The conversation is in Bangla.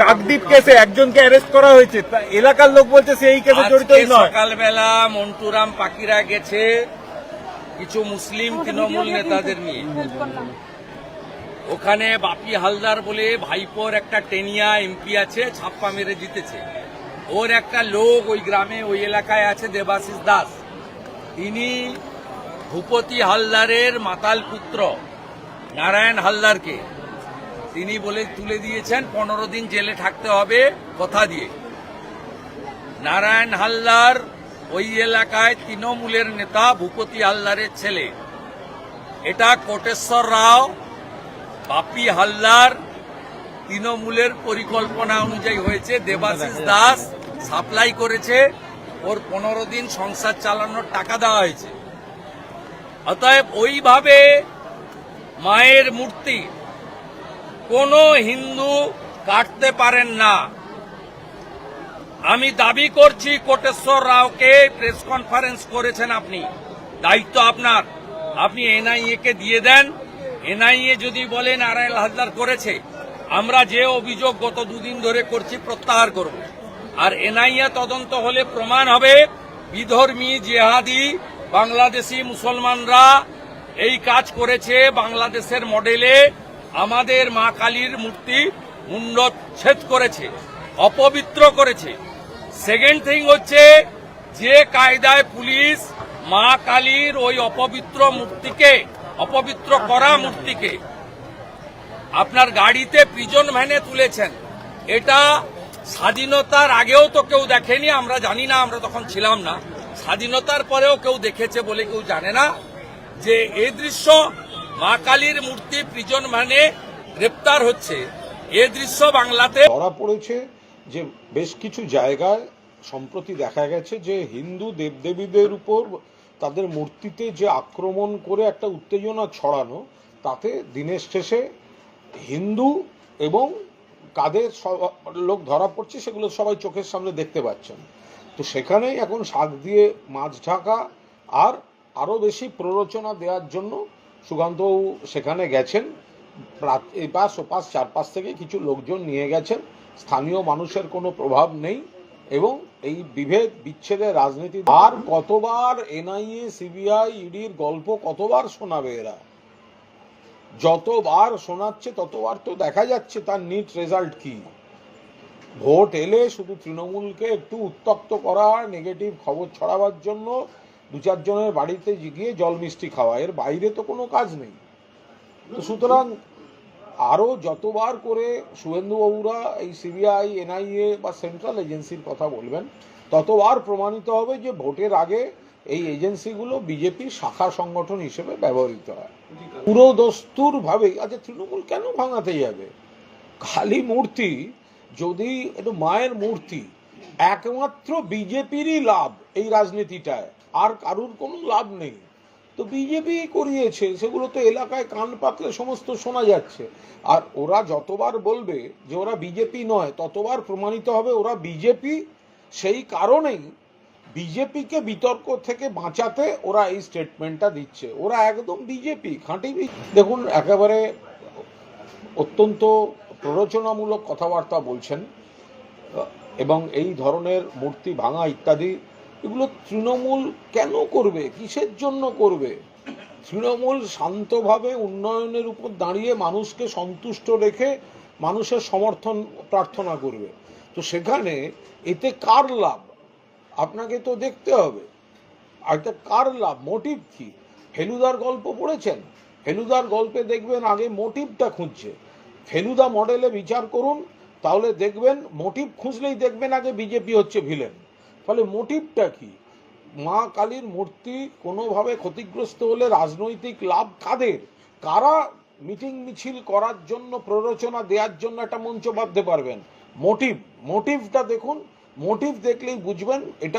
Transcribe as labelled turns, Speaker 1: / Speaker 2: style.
Speaker 1: কাকদ্বীপ কেসে একজনকে অ্যারেস্ট করা হয়েছে। এলাকার লোক বলছে সে এই কেসে নয়।
Speaker 2: সকালবেলা মন্টুরাম পাকিরা গেছে। কিছু মুসলিম তৃণমূল নেতাদের নিয়ে। ওখানে বাপি হালদার বলে ভাইপোর একটা টেনিয়া এমপি আছে ছাপ্পা মেরে জিতেছে। ওর একটা লোক ওই গ্রামে ওই এলাকায় আছে দেবাশিস দাস। তিনি ভূপতি হালদারের মাতাল পুত্র নারায়ণ হালদারকে। তিনি বলে তুলে দিয়েছেন, পনেরো দিন জেলে থাকতে হবে কথা দিয়ে। নারায়ণ হালদার ওই এলাকায় তৃণমূলের নেতা, ভূপতি হালদারের ছেলে। এটা কোটেশ্বর রাও, বাপি হালদার, তৃণমূলের পরিকল্পনা অনুযায়ী হয়েছে। দেবাশিস দাস সাপ্লাই করেছে, ওর পনেরো দিন সংসার চালানোর টাকা দেওয়া হয়েছে। অতএব ওইভাবে মায়ের মূর্তি কোনো হিন্দু কাটতে পারেন না। আমি দাবি করছি কোটেশ্বর রাওকে প্রেস কনফারেন্স করেছেন আপনি। দায়িত্ব আপনার। আপনি এনআইএ কে দিয়ে দেন। এনআইএ যদি বলে নারায়ণ হালদার করেছে, আমরা যে অভিযোগ গত দুদিন ধরে করছি প্রত্যাহার করব। আর এনআইএ তদন্ত হলে প্রমাণ হবে বিধর্মী, জেহাদি, বাংলাদেশি মুসলমানরা এই কাজ করেছে বাংলাদেশের মডেলে আমাদের মা কালীর মূর্তি মুন্ডচ্ছেদ করেছে, অপবিত্র করেছে। সেকেন্ড থিং হচ্ছে, যে কায়দায় পুলিশ মা কালীর ওই অপবিত্র মূর্তিকে, অপবিত্র করা মূর্তিকে আপনার গাড়িতে প্রিজন ভ্যানে তুলেছেন। এটা স্বাধীনতার আগেও তো কেউ দেখেনি, আমরা জানি না, আমরা তখন ছিলাম না। স্বাধীনতার পরেও কেউ দেখেছে বলে কেউ জানে না। যে এই দৃশ্য মা কালীর মূর্তি প্রিজন মানে গ্রেপ্তার হচ্ছে। এ দৃশ্য বাংলাতে
Speaker 3: ধরা পড়েছে যে বেশ কিছু জায়গায় সম্প্রতি দেখা গেছে যে হিন্দু দেবদেবীদের উপর তাদের মূর্তিতে যে আক্রমণ করে একটা উত্তেজনা ছড়ানো, তাতে দিনের শেষে হিন্দু এবং কাদের লোক ধরা পড়ছে সেগুলো সবাই চোখের সামনে দেখতে পাচ্ছেন। তো সেখানেই এখন শাক দিয়ে মাছ ঢাকা আর আরও বেশি প্ররোচনা দেওয়ার জন্য সুকান্তবাবু সেখানে গেছেন। প্রা- এই পাশ ও পাশ চারপাশ থেকে কিছু লোকজন নিয়ে গেছেন। স্থানীয় মানুষের কোনো প্রভাব নেই এবং এই বিভেদ, বিচ্ছেদের রাজনীতি আর কতবার এনআইএ, সিবিআই, ইডির গল্প কতবার শোনাবে এরা? যতবার শোনাচ্ছে, ততবার তো দেখা যাচ্ছে তার নিট রেজাল্ট কি। ভোট এলে শুধু তৃণমূলকে একটু উত্তক্ত করা নেগেটিভ খবর ছড়াবার জন্য দু চারজনের বাড়িতে গিয়ে জল মিষ্টি খাওয়া, এর বাইরে তো কোনো কাজ নেই। তো সুতরাং আরও যতবার করে শুভেন্দুবাবুরা এই সিবিআই, এনআইএ বা সেন্ট্রাল এজেন্সির কথা বলবেন, ততবার প্রমাণিত হবে যে ভোটের আগে এই এজেন্সিগুলো বিজেপির শাখা সংগঠন হিসেবে ব্যবহৃত হয়। পুরো দস্তুর ভাবে আচ্ছা তৃণমূল কেন ভাঙাতে যাবে? খালি মূর্তি, যদি একটু মায়ের মূর্তি, একমাত্র বিজেপিরই লাভ এই রাজনীতিটায়। আর কারুর কোনো লাভ নেই। তো বিজেপি করিয়েছে, সেগুলো তো এলাকায় কান পাতলে সমস্ত শোনা যাচ্ছে। আর ওরা যতবার বলবে যে ওরা বিজেপি নয়, ততবার প্রমাণিত হবে ওরা বিজেপি। সেই কারণেই বিজেপিকে বিতর্ক থেকে বাঁচাতে ওরা এই স্টেটমেন্টটা দিচ্ছে। ওরা একদম বিজেপি, খাঁটি দেখুন, একেবারে অত্যন্ত প্ররোচনামূলক কথাবার্তা বলছেন এবং এই ধরনের মূর্তি ভাঙা ইত্যাদি এগুলো তৃণমূল কেন করবে? কিসের জন্য করবে? তৃণমূল শান্তভাবে উন্নয়নের উপর দাঁড়িয়ে মানুষকে সন্তুষ্ট রেখে মানুষের সমর্থন, প্রার্থনা করবে। তো সেখানে এতে কার লাভ? আপনাকে তো দেখতে হবে। এটা কার লাভ? মোটিভ কি? ফেলুদার গল্প পড়েছেন? ফেলুদার গল্পে দেখবেন আগে মোটিভটা খুঁজছে। ফেলুদা মডেলে বিচার করুন, তাহলে দেখবেন মোটিভ খুঁজলেই দেখবেন আগে বিজেপি হচ্ছে ভিলেন। ফলে মোটিভটা কি? মা কালীর মূর্তি কোনোভাবে ক্ষতিগ্রস্ত হলে রাজনৈতিক লাভ কাদের? কারা মিটিং মিছিল করার জন্য, প্ররোচনা দেওয়ার জন্য একটা মঞ্চ বাঁধতে পারবেন? মোটিভ, মোটিভটা দেখুন, মোটিভ দেখলেই বুঝবেন এটা